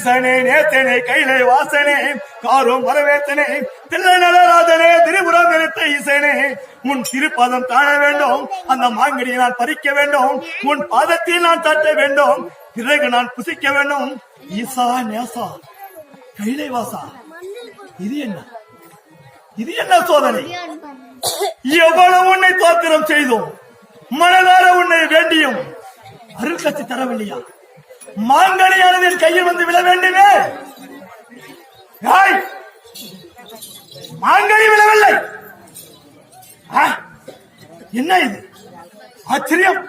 ஈசனே நேத்தனே கைலை வாசனே காரும் வரவேத்தனே தில்லை நடராஜனே திரிபுரம் நிறுத்த ஈசனே. உன் திருப்பதம் காண வேண்டும் அந்த மாங்கடியை நான் பறிக்க வேண்டும் உன் பாதத்தில் நான் தட்ட வேண்டும் பிறகு நான் புசிக்க வேண்டும். ஈசா நேசா கைலை வாசா இது என்ன? இது என்ன சோதனை? எவ்வளவு உன்னை தோத்திரம் செய்தோம் மனதார உன்னை வேண்டியும் அருள் கட்சி தரவில்லையா? மாங்கனியானது என் கையில் வந்து விழ வேண்டுமே? மாங்கனி விழவில்லை. என்ன இது? ஆச்சரியம்.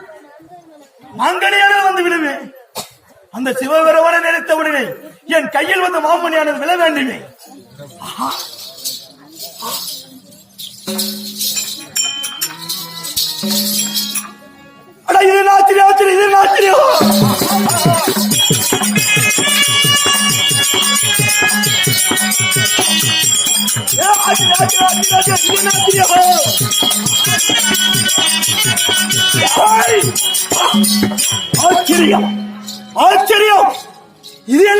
மாங்கனியானது வந்து விழுவே அந்த சிவபெருமனை நினைத்த உடனே என் கையில் வந்த மாமணியானது விழ வேண்டுமே. அட இது ஆச்சரியம் ஆச்சரியம் இது ஆச்சரியம்?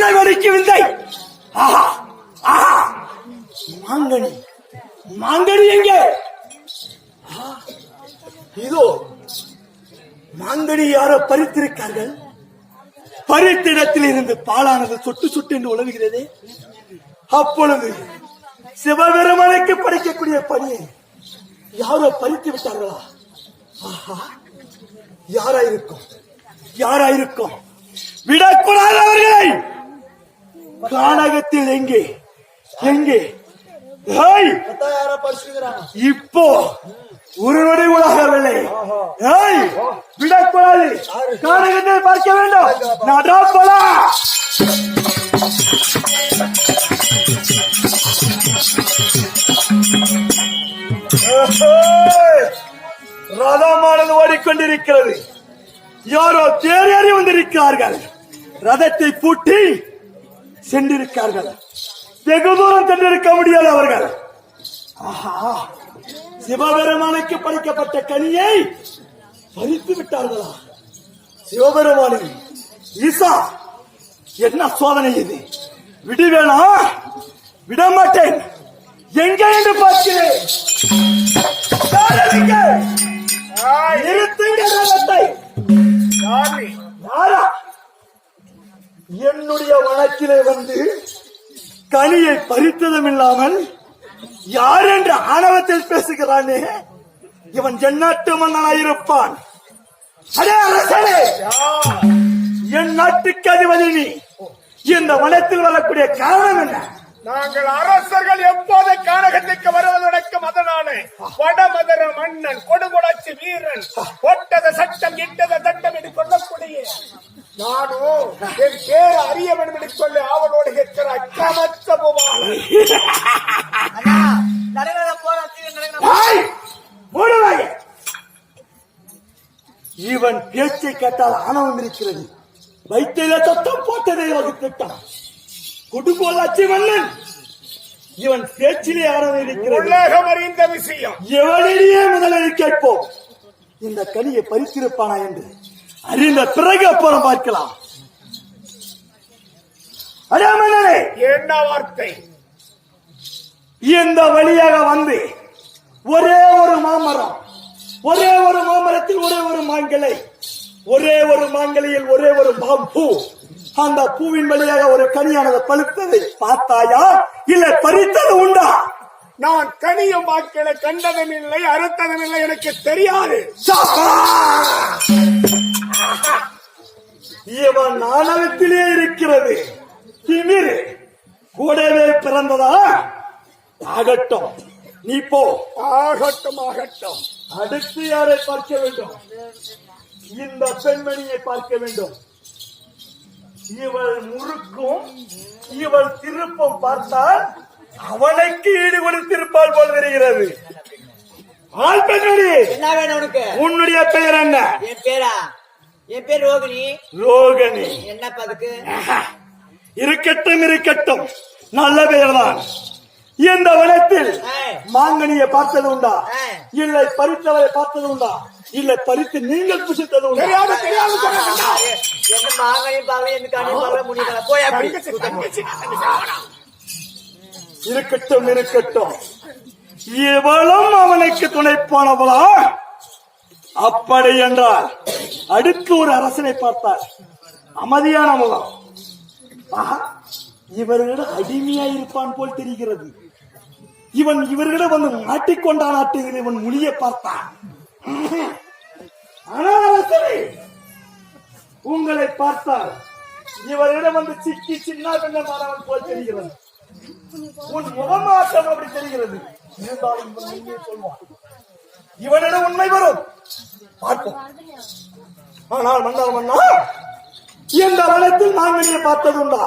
இது என்ன வெடிக்கு விந்தை ஆஹா ஆஹா. மாங்கனி மாங்கனி எங்கே? இதோ மாங்கனி யாரோ பறித்திருக்கார்கள். பறித்த இடத்தில் இருந்து பாலானது சொட்டு சொட்டு என்று உழவுகிறது. அப்பொழுது சிவபெருமனுக்கு படிக்கக்கூடிய பணியை யாரோ பறித்து விட்டார்களா? ஆஹா யாராயிருக்கும்? விடக்கூடாது அவர்களை! கானகத்தில் எங்கே? எங்கே? இப்போ ஒரு நொடி உலகவில்லை. ஏய்! விடக்கூடாது. கானகத்தை பார்க்க வேண்டும். நடப்பலா! போலா ரதமானது ஓடிக்கொண்டிருக்கிறது. யாரோ தேரேறி வந்திருக்கிறார்கள். ரதத்தை பூட்டி சென்றிருக்கார்கள். வெகு தூரம் சென்றிருக்க முடியாது அவர்கள். ஆஹா சிவபெருமானுக்கு படைக்கப்பட்ட கனியை பறித்து விட்டார்களா? சிவபெருமானே ஈசா என்ன சோதனை இது? விடுவேனா? விட மாட்டேன் எங்க என்று பார்க்கிறேன். யாரடிங்க? நிறுத்துங்க ரதத்தை யாரா என்னுடைய வழக்கிலே வந்து கனியை பறித்ததும் இல்லாமல் யார் என்று ஆணவத்தில் பேசுகிறானே? இவன் ஜன்னாட்டு மன்னனாயிருப்பான். அடே அரசனே! என் நாட்டுக்கு அதிபதி நீ. இந்த வனத்தில் வரக்கூடிய காரணம் என்ன? நாங்கள் அரசர்கள் எப்போது கானகத்துக்கு வருவதற்கும் அதனாலே வடமதுர மன்னன் கொடுகுடாச்சி வீரன் ஒட்டத சட்டம் இட்டத தட்டம் என்று சொல்லக்கூடிய நானும் என் பேர் அறிய வேண்டும் என்று சொல்லி அவனோடு இருக்கிற அக்கமத்த வாயை. இவன் பேச்சை கேட்டால் ஆணவம் இருக்கிறது. வைத்திய சத்தம் போட்டதை வகுத்துட்டான் கொடுங்கோலாச்சி மன்னன் இவன் பேச்சிலே ஆணவம் இருக்கிறது. உலகம் அறிந்த விஷயம். எவனிடையே முதலில் கேட்போம். இந்த கனியை பறித்திருப்பானா என்று. அறிந்த பிறகு அப்புறம் பார்க்கலாம். அடே மன்னனே என்ன வார்த்தை? இந்த வழியாக வந்து ஒரே ஒரு மாமரம் ஒரே ஒரு மாமரத்தில் ஒரே ஒரு மாங்கலை ஒரே ஒரு மாங்கலையில் ஒரே ஒரு மாம்பூ அந்த பூவின் வழியாக ஒரு கனியானது பழுத்தது. பார்த்தாயா? இல்ல பறித்தது உண்டா? நான் கனியும் வாக்களை கண்டதும் இல்லை அறுத்ததும் இல்லை எனக்கு தெரியாது. இவன் நாணவத்திலே இருக்கிறது. திமிரு. கூடவே பிறந்ததா? ஆகட்டும். நீ போ. ஆகட்டும் ஆகட்டும். அடுத்து யாரை பார்க்க வேண்டும்? இந்த பெண்மணியை பார்க்க வேண்டும். இவள் முறுக்கும் இவள் திருப்பம் பார்த்தால் அவனுக்கு ஈடு கொடுத்திருப்பாள் போல் தெரிகிறது. ஆள் பெண்மணி! என்ன வேணும் உனக்கு? உன்னுடைய பெயர் என்ன? என் பேரா? என் பேர் ரோகிணி. ரோகிணி. என்னப்பா அதுக்கு? இருக்கட்டும் இருக்கட்டும். நல்ல பெயர்தான் இந்த வனத்தில். மாங்கனியை பார்த்தது உண்டா. இல்லை பறித்தவரை பார்த்தது உண்டா? இல்லை பறித்து நீங்கள் புசித்தது உண்டா. என்ன மாங்கனையும் பார்க்கல கண்ணையும் பார்க்கல முடியல. போய். இருக்கட்டும் இருக்கட்டும். இவளும் அவனுக்கு துணைப்பானவளா? அப்படி என்றால் அடுத்து ஒரு அரசனை பார்த்தார். அமைதியான முகம். ஆஹா, இவர்களிடம் அடிமையா இருப்பான் போல் தெரிகிறது. இவன் இவர்களிடம் வந்து மாட்டிக்கொண்டான் ஆட்டுகிற இவன் மொழியை பார்த்தான். ஆனால் உங்களை பார்த்தால் இவரிடம் வந்து சிக்கி சின்ன பின்னமானவன் போல் தெரிகிறது. உன் முகமாற்றம் அப்படி தெரிகிறது. இருந்தாலும் சொல்வான். இவனிடம் உண்மை வரும். பார்ப்போம். ஆனால் மன்னர் மன்னா இந்த வளத்தில் நாங்கள் பார்த்தது உண்டா?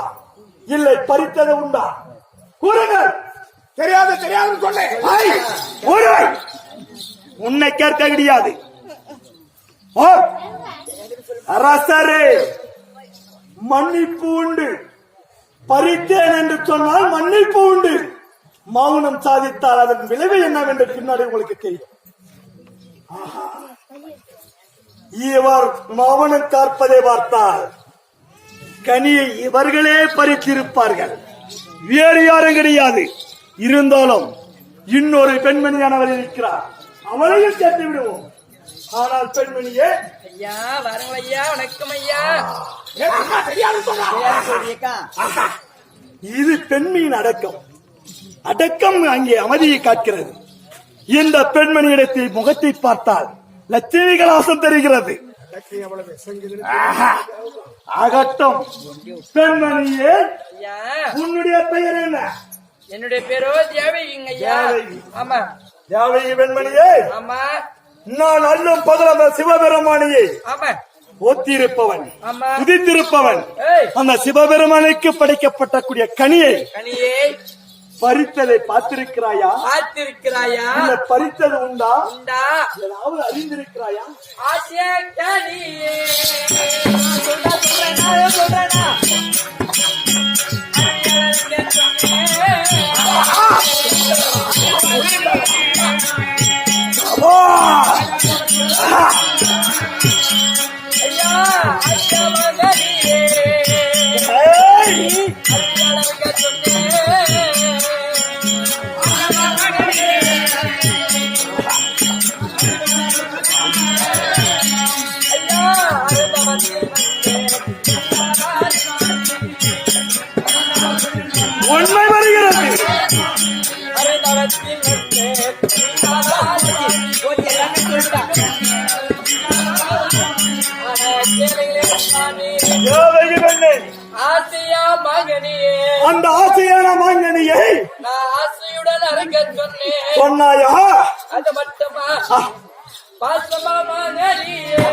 இல்லை பறித்தது உண்டா? கூறுங்கள். தெரியாது தெரியாது சொன்னேன் ஐ, உன்னை கேட்க கிடையாது ஓ, அரசரே மன்னிப்பு உண்டு. பறித்தேன் என்று சொன்னால் மன்னிப்பு உண்டு. மௌனம் சாதித்தால் அதன் விளைவு என்னவென்று பின்னாடி உங்களுக்கு தெரியும். இவர் மௌனம் காற்பதை பார்த்தால் கனியை இவர்களே பறித்திருப்பார்கள். வேறு யாரும் கிடையாது. இருந்தாலும் இன்னொரு பெண்மணியானவர் இருக்கிறார். அவளையும் சேர்த்து விடுவோம். ஆனால் பெண்மணியே ஐயா வரங்கள் ஐயா வணக்கம் ஐயா. இது பெண்மையின் அடக்கம். அடக்கம் அங்கே அமைதியை காக்கிறது. இந்த பெண்மணியிடத்தில் முகத்தை பார்த்தால் லட்சுமி கலாசம் தெரிகிறது. ஆகட்டும். பெண்மணியே உன்னுடைய பெயர் என்ன? என்னுடைய பேரோ தேவகிங்க தேவகி. ஆமா. யாவை பெண்மணியே. ஆமா. நான் அல்லும் பகல சிவபெருமானியை ஆமா. ஒத்திருப்பவன் ஏய். அந்த சிவபெருமானுக்கு படைக்கப்பட்டக்கூடிய கனியை கனியே பறித்ததை பார்த்திருக்கிறாயா? பார்த்திருக்கிறாயா? இல்ல பறித்தது உண்டா? உண்டா? ஏதாவது அறிந்திருக்கிறாயா? ஆசியா ஆசையா மகனியே அந்த ஆசையான மாங்கனியை நான் ஆசையுடன் அறுக்க சொன்னேன் சொன்னாயா அது மட்டுமா பாசமா மகனியே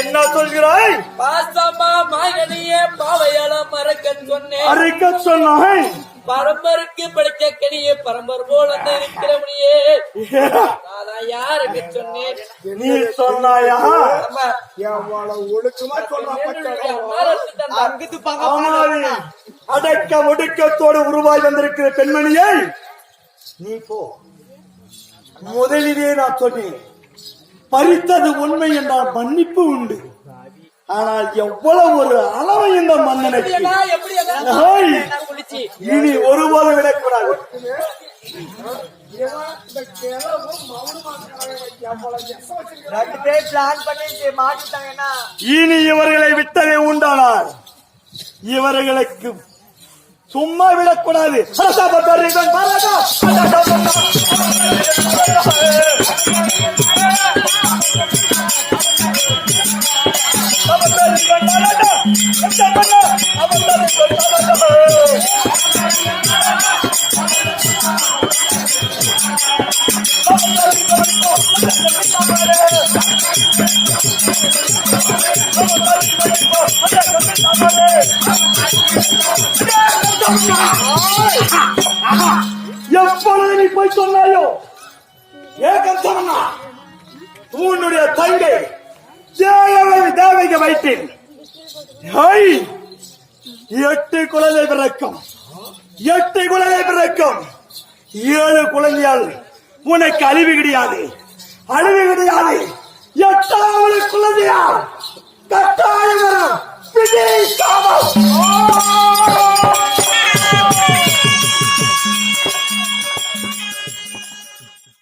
என்ன சொல்கிறாய்? பாசமா மகனியே பாவையால மறக்க சொன்னேன். அரைக்க சொன்னாய். பரம்பருக்கு படிச்ச கனியே பரம்பர் போல தான் இருக்கிறவனையே நான் யாருக்கு சொன்னேன்? நீ சொன்னாயா? எவ்வளவு ஒழுக்கமா ஆமாடி அடக்க ஒடுக்கத்தோடு உருவாய் வந்திருக்கிற பெண்மணியை நீ போ. முதலிலே நான் சொன்னேன் பறித்தது உண்மை என்றால் மன்னிப்பு உண்டு. ஆனால் எவ்வளவு ஒரு அளவு இந்த மன்னனுக்கு. இனி ஒருபோது விடக்கூடாது. இனி இவர்களை விட்டதே உண்டானால் இவர்களுக்கு சும்மா விடக்கூடாது. பாராட்டா. எப்பொழுது நீ போய் சொன்னாயோ? ஏகம் சொன்னா? உன்னுடைய தங்கை தேவ தேவைக வைத்தேன். எட்டு குழந்தை பிறக்கும். எட்டு குழந்தை பிறக்கும். ஏழு குழந்தையால் உனக்கு அழிவு கிடையாது. அழிவு கிடையாது. எட்டாவது குழந்தையால் கட்டாயம் வரும். விஜய் காவல்!